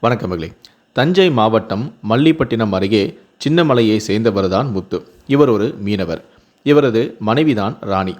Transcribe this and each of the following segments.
வணக்கம் மகளே. தஞ்சை மாவட்டம் மல்லிப்பட்டினம் அருகே சின்னமலையை சேர்ந்தவர்தான் முத்து. இவர் ஒரு மீனவர். இவரது மனைவிதான் ராணி.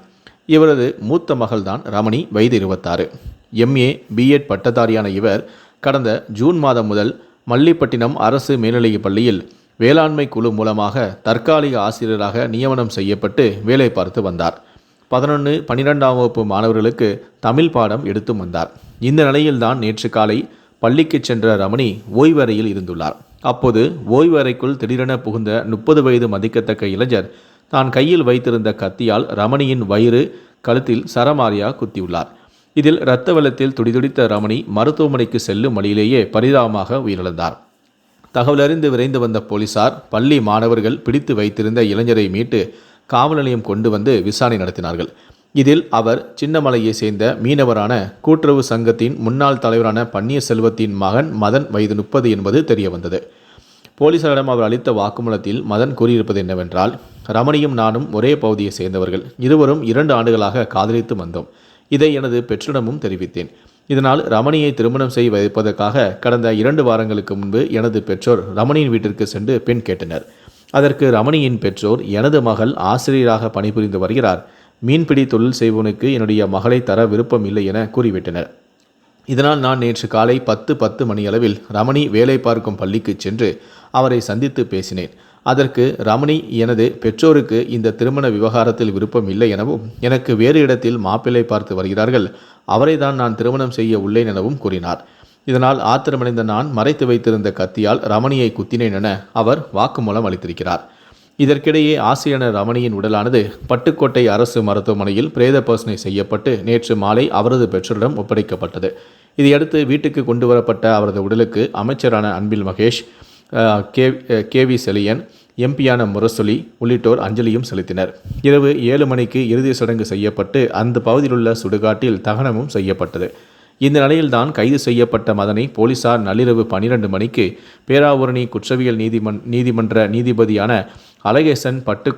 இவரது மூத்த மகள்தான் ரமணி வயது இருபத்தாறு. எம்ஏ பிஎட் பட்டதாரியான இவர் கடந்த ஜூன் மாதம் முதல் மல்லிப்பட்டினம் அரசு மேல்நிலைப் பள்ளியில் வேளாண்மை குழு மூலமாக தற்காலிக ஆசிரியராக நியமனம் செய்யப்பட்டு வேலை பார்த்து வந்தார். பதினொன்று பன்னிரெண்டாம் வகுப்பு மாணவர்களுக்கு தமிழ் பாடம் எடுத்து வந்தார். இந்த நிலையில்தான் நேற்று காலை பள்ளிக்கு சென்ற ரமணி ஓய்வறையில் இருந்துள்ளார். அப்போது ஓய்வறைக்குள் திடீரென புகுந்த முப்பது வயது மதிக்கத்தக்க இளைஞர் தான் கையில் வைத்திருந்த கத்தியால் ரமணியின் வயிறு கழுத்தில் சரமாரியா குத்தியுள்ளார். இதில் இரத்த வெள்ளத்தில் துடிதுடித்த ரமணி மருத்துவமனைக்கு செல்லும் வழியிலேயே பரிதாபமாக உயிரிழந்தார். தகவலறிந்து விரைந்து வந்த போலீசார் பள்ளி மாணவர்கள் பிடித்து வைத்திருந்த இளைஞரை மீட்டு காவல் நிலையம் கொண்டு வந்து விசாரணை நடத்தினார்கள். இதில் அவர் சின்னமலையை சேர்ந்த மீனவரான கூட்டுறவு சங்கத்தின் முன்னாள் தலைவரான பன்னீர்செல்வத்தின் மகன் மதன் வயது முப்பது என்பது தெரியவந்தது. போலீசாரிடம் அவர் அளித்த வாக்குமூலத்தில் மதன் கூறியிருப்பது என்னவென்றால் ரமணியும் நானும் ஒரே பகுதியை சேர்ந்தவர்கள். இருவரும் இரண்டு ஆண்டுகளாக காதலித்து வந்தோம். இதை எனது பெற்றிடமும் தெரிவித்தேன். இதனால் ரமணியை திருமணம் செய்ய வைப்பதற்காக கடந்த இரண்டு வாரங்களுக்கு முன்பு எனது பெற்றோர் ரமணியின் வீட்டிற்கு சென்று பெண் கேட்டனர். அதற்கு ரமணியின் பெற்றோர் எனது மகள் ஆசிரியராக பணிபுரிந்து வருகிறார். மீன்பிடி தொழில் செய்வனுக்கு என்னுடைய மகளை தர விருப்பம் இல்லை என கூறிவிட்டனர். இதனால் நான் நேற்று காலை பத்து பத்து மணியளவில் ரமணி வேலை பார்க்கும் பள்ளிக்கு சென்று அவரை சந்தித்து பேசினேன். அதற்கு ரமணி எனது பெற்றோருக்கு இந்த திருமண விவகாரத்தில் விருப்பம் இல்லை எனவும் எனக்கு வேறு இடத்தில் மாப்பிள்ளை பார்த்து வருகிறார்கள். அவரை தான் நான் திருமணம் செய்ய உள்ளேன் எனவும் கூறினார். இதனால் ஆத்திரமடைந்த நான் மறைத்து வைத்திருந்த கத்தியால் ரமணியை குத்தினேன் என அவர் வாக்குமூலம் அளித்திருக்கிறார். இதற்கிடையே ஆசிரியர் ரமணியின் உடலானது பட்டுக்கோட்டை அரசு மருத்துவமனையில் பிரேத பரிசோதனை செய்யப்பட்டு நேற்று மாலை அவரது பெற்றோரிடம் ஒப்படைக்கப்பட்டது. இதையடுத்து வீட்டுக்கு கொண்டு வரப்பட்ட அவரது உடலுக்கு அமைச்சரான Anbil Mahesh K K V KV Seliyan எம்பியான Murasoli உள்ளிட்டோர் அஞ்சலியும் செலுத்தினர். இரவு ஏழு மணிக்கு இறுதி சடங்கு செய்யப்பட்டு அந்த பகுதியிலுள்ள சுடுகாட்டில் தகனமும் செய்யப்பட்டது. இந்த நிலையில்தான் கைது செய்யப்பட்ட மதனை போலீசார் நள்ளிரவு பனிரெண்டு மணிக்கு பேராவூரணி குற்றவியல் நீதிமன் நீதிமன்ற நீதிபதியான அழகேசன் பட்டு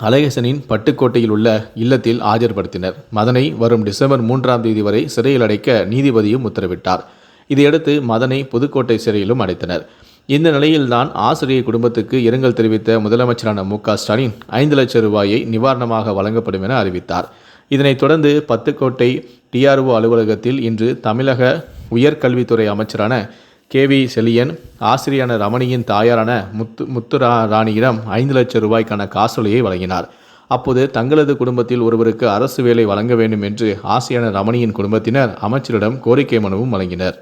அழகேசனின் பட்டுக்கோட்டையில் உள்ள இல்லத்தில் ஆஜர்படுத்தினர். மதனை வரும் டிசம்பர் மூன்றாம் தேதி வரை சிறையில் அடைக்க நீதிபதியும் உத்தரவிட்டார். இதையடுத்து மதனை புதுக்கோட்டை சிறையிலும் அடைத்தனர். இந்த நிலையில்தான் ஆசிரியர் குடும்பத்துக்கு இரங்கல் தெரிவித்த முதலமைச்சரான மு ஸ்டாலின் ஐந்து லட்சம் ரூபாயை நிவாரணமாக வழங்கப்படும் என அறிவித்தார். இதனைத் தொடர்ந்து பத்துக்கோட்டை டிஆர்ஓ அலுவலகத்தில் இன்று தமிழக உயர்கல்வித்துறை அமைச்சரான கேவி செலியன் ஆசிரியான ரமணியின் தாயாரான முத்து முத்து ரா- ராணியிடம் ஐந்து லட்சம் ரூபாய்க்கான காசோலையை வழங்கினார். அப்போது தங்களது குடும்பத்தில் ஒருவருக்கு அரசு வேலை வழங்க வேண்டும் என்று ஆசிரியான ரமணியின் குடும்பத்தினர் அமைச்சரிடம் கோரிக்கை மனுவும் வழங்கினர்.